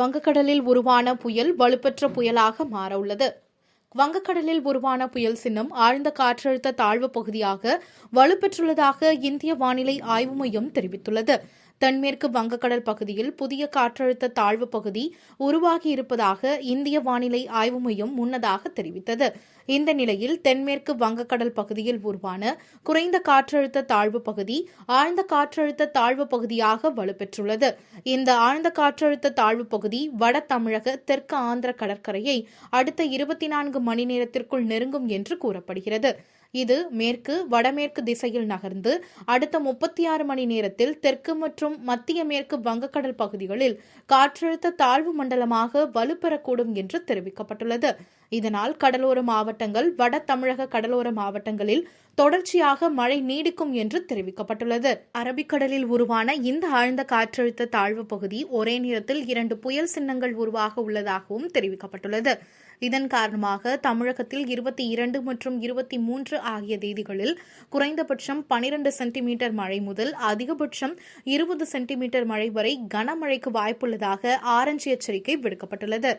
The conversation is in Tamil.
வங்கக்கடலில் உருவான புயல் வலுப்பெற்ற புயலாக மாறவுள்ளது. வங்கக்கடலில் உருவான புயல் சின்னம் ஆழ்ந்த காற்றழுத்த தாழ்வு பகுதியாக வலுப்பெற்றுள்ளதாக இந்திய வானிலை ஆய்வு மையம் தெரிவித்துள்ளது. தென்மேற்கு வங்கக்கடல் பகுதியில் புதிய காற்றழுத்த தாழ்வு பகுதி உருவாகியிருப்பதாக இந்திய வானிலை ஆய்வு மையம் முன்னதாக தெரிவித்தது. இந்த நிலையில் தென்மேற்கு வங்கக்கடல் பகுதியில் உருவான குறைந்த காற்றழுத்த தாழ்வு பகுதி ஆழ்ந்த காற்றழுத்த தாழ்வு பகுதியாக வலுப்பெற்றுள்ளது. இந்த ஆழ்ந்த காற்றழுத்த தாழ்வு பகுதி வட தமிழக தெற்கு ஆந்திர கடற்கரையை அடுத்த இருபத்தி நான்கு மணி நேரத்திற்குள் நெருங்கும் என்று கூறப்படுகிறது. இது மேற்கு வடமேற்கு திசையில் நகர்ந்து அடுத்த முப்பத்தி ஆறு மணி நேரத்தில் தெற்கு மற்றும் மத்திய மேற்கு வங்கக்கடல் பகுதிகளில் காற்றழுத்த தாழ்வு மண்டலமாக வலுப்பெறக்கூடும் என்று தெரிவிக்கப்பட்டுள்ளது. இதனால் கடலோர மாவட்டங்கள் வட தமிழக கடலோர மாவட்டங்களில் தொடர்ச்சியாக மழை நீடிக்கும் என்று தெரிவிக்கப்பட்டுள்ளது. அரபிக்கடலில் உருவான இந்த ஆழ்ந்த காற்றழுத்த தாழ்வு பகுதி ஒரே நேரத்தில் இரண்டு புயல் சின்னங்கள் உருவாக உள்ளதாகவும் தெரிவிக்கப்பட்டுள்ளது. இதன் காரணமாக தமிழகத்தில் இருபத்தி இரண்டு மற்றும் இருபத்தி மூன்று ஆகிய தேதிகளில் குறைந்தபட்சம் பனிரெண்டு சென்டிமீட்டர் மழை முதல் அதிகபட்சம் இருபது சென்டிமீட்டர் மழை வரை கனமழைக்கு வாய்ப்புள்ளதாக ஆரஞ்சு எச்சரிக்கை விடுக்கப்பட்டுள்ளது.